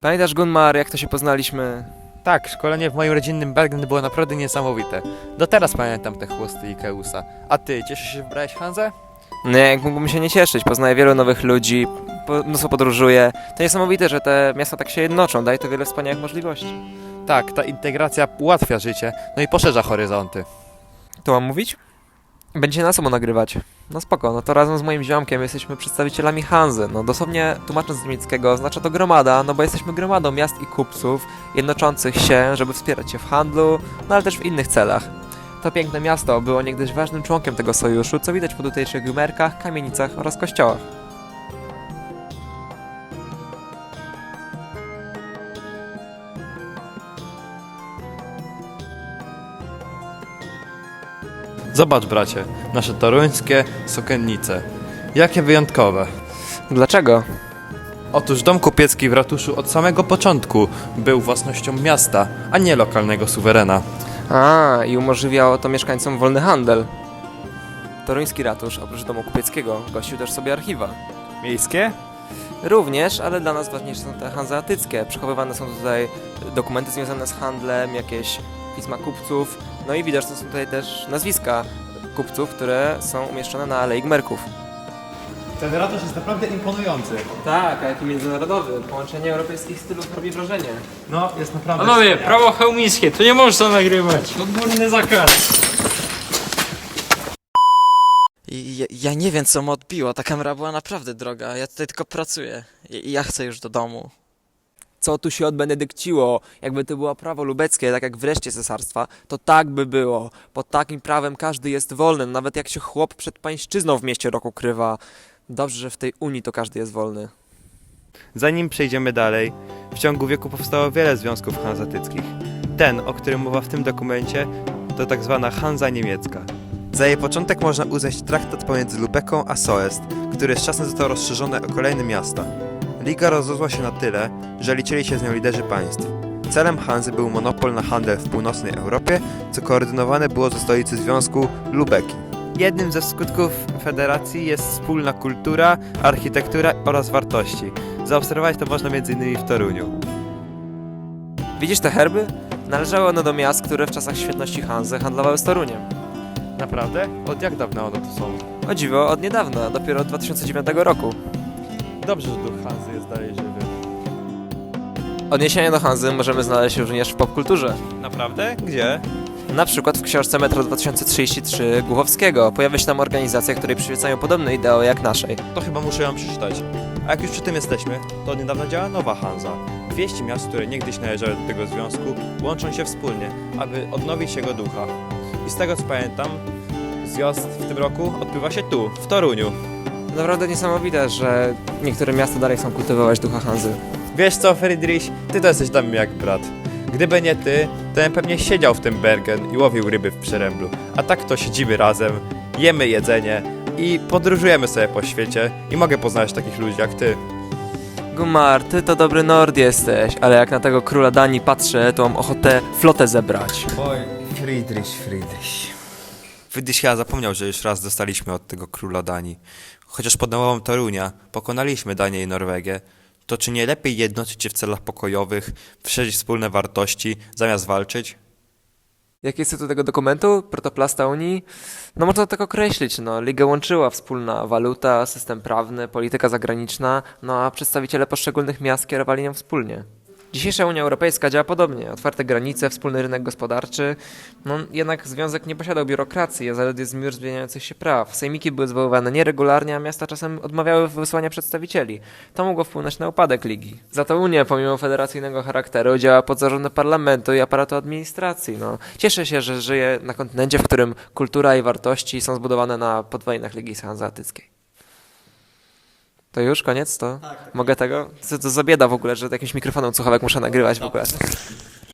Pamiętasz Gunmar, jak to się poznaliśmy? Tak, szkolenie w moim rodzinnym Bergen było naprawdę niesamowite. Do teraz pamiętam te chłosty Ikeusa. A ty, cieszysz się, że wybrałeś Hanzę? Jak mógłbym się nie cieszyć, poznaję wielu nowych ludzi, po, mnóstwo podróżuję. To niesamowite, że te miasta tak się jednoczą, daje to wiele wspaniałych możliwości. Tak, ta integracja ułatwia życie, no i poszerza horyzonty. To mam mówić? Będzie na sobą nagrywać. No spoko, no to razem z moim ziomkiem jesteśmy przedstawicielami Hanzy. No dosłownie tłumacząc z niemieckiego oznacza to gromada, no bo jesteśmy gromadą miast i kupców jednoczących się, żeby wspierać się w handlu, no ale też w innych celach. To piękne miasto było niegdyś ważnym członkiem tego sojuszu, co widać po tutejszych gumerkach, kamienicach oraz kościołach. Zobacz, bracie, nasze toruńskie sokennice. Jakie wyjątkowe. Dlaczego? Otóż dom kupiecki w ratuszu od samego początku był własnością miasta, a nie lokalnego suwerena. A, i umożliwiało to mieszkańcom wolny handel. Toruński ratusz, oprócz domu kupieckiego, gościł też sobie archiwa. Miejskie? Również, ale dla nas ważniejsze są te hanzeatyckie. Przechowywane są tutaj dokumenty związane z handlem, jakieś pisma kupców. No i widać, że są tutaj też nazwiska kupców, które są umieszczone na Alei Gmerków. Ten ratusz jest naprawdę imponujący. Tak, a jaki międzynarodowy. Połączenie europejskich stylów robi wrażenie. No, jest naprawdę Panowie, prawo chełmickie, tu nie można nagrywać. Odgórny zakaz. I ja, ja nie wiem, co mu odbiło. Ta kamera była naprawdę droga. Ja tutaj tylko pracuję. I, i ja chcę już do domu. Co tu się od Benedykciło? Jakby to było prawo lubeckie, tak jak w reszcie cesarstwa, to tak by było. Pod takim prawem każdy jest wolny, nawet jak się chłop przed pańszczyzną w mieście rok ukrywa. Dobrze, że w tej Unii to każdy jest wolny. Zanim przejdziemy dalej, w ciągu wieku powstało wiele związków hanzatyckich. Ten, o którym mowa w tym dokumencie, to tak zwana Hanza niemiecka. Za jej początek można uznać traktat pomiędzy Lubeką a Soest, który z czasem został rozszerzony o kolejne miasta. Liga rozrosła się na tyle, że liczyli się z nią liderzy państw. Celem Hanzy był monopol na handel w północnej Europie, co koordynowane było ze stolicy Związku Lubeki. Jednym ze skutków federacji jest wspólna kultura, architektura oraz wartości. Zaobserwować to można m.in. w Toruniu. Widzisz te herby? Należały one do miast, które w czasach świetności Hanzy handlowały z Toruniem. Naprawdę? Od jak dawna one tu są? O dziwo, od niedawna, dopiero od 2009 roku. Dobrze, że duch Hanzy jest dalej żywy. Odniesienia do Hanzy możemy znaleźć również w popkulturze. Naprawdę? Gdzie? Na przykład w książce Metro 2033 Głuchowskiego pojawia się tam organizacja, której przyświecają podobne ideo jak naszej. To chyba muszę ją przeczytać. A jak już przy tym jesteśmy, to od niedawna działa nowa Hanza. 200 miast, które niegdyś należały do tego związku, łączą się wspólnie, aby odnowić jego ducha. I z tego co pamiętam, zjazd w tym roku odbywa się tu, w Toruniu. Naprawdę niesamowite, że niektóre miasta dalej chcą kultywować ducha Hanzy. Wiesz co, Friedrich? Ty to jesteś dla mnie jak brat. Gdyby nie ty, to bym pewnie siedział w tym Bergen i łowił ryby w przeręblu. A tak to siedzimy razem, jemy jedzenie i podróżujemy sobie po świecie i mogę poznać takich ludzi jak ty. Gumar, ty to dobry Nord jesteś, ale jak na tego króla Danii patrzę, to mam ochotę flotę zebrać. Oj, Friedrich, Friedrich. Ja zapomniał, że już raz dostaliśmy od tego króla Danii. Chociaż pod nową Torunia pokonaliśmy Danię i Norwegię, to czy nie lepiej jednoczyć się w celach pokojowych, wszczeć wspólne wartości, zamiast walczyć? Jaki jest tytuł tego dokumentu? Protoplasta Unii? No można tak określić, no. Ligę łączyła wspólna waluta, system prawny, polityka zagraniczna, no a przedstawiciele poszczególnych miast kierowali nią wspólnie. Dzisiejsza Unia Europejska działa podobnie. Otwarte granice, wspólny rynek gospodarczy. No, jednak związek nie posiadał biurokracji, a zaledwie zbiór zmieniających się praw. Sejmiki były zwoływane nieregularnie, a miasta czasem odmawiały wysłania przedstawicieli. To mogło wpłynąć na upadek ligi. Za to Unia, pomimo federacyjnego charakteru, działa pod zarządem parlamentu i aparatu administracji. No, cieszę się, że żyję na kontynencie, w którym kultura i wartości są zbudowane na podwojnach Ligi Hanzeatyckiej. To już koniec? To mogę tego? Co to za bieda w ogóle, że jakimś mikrofonem słuchawek muszę nagrywać w ogóle.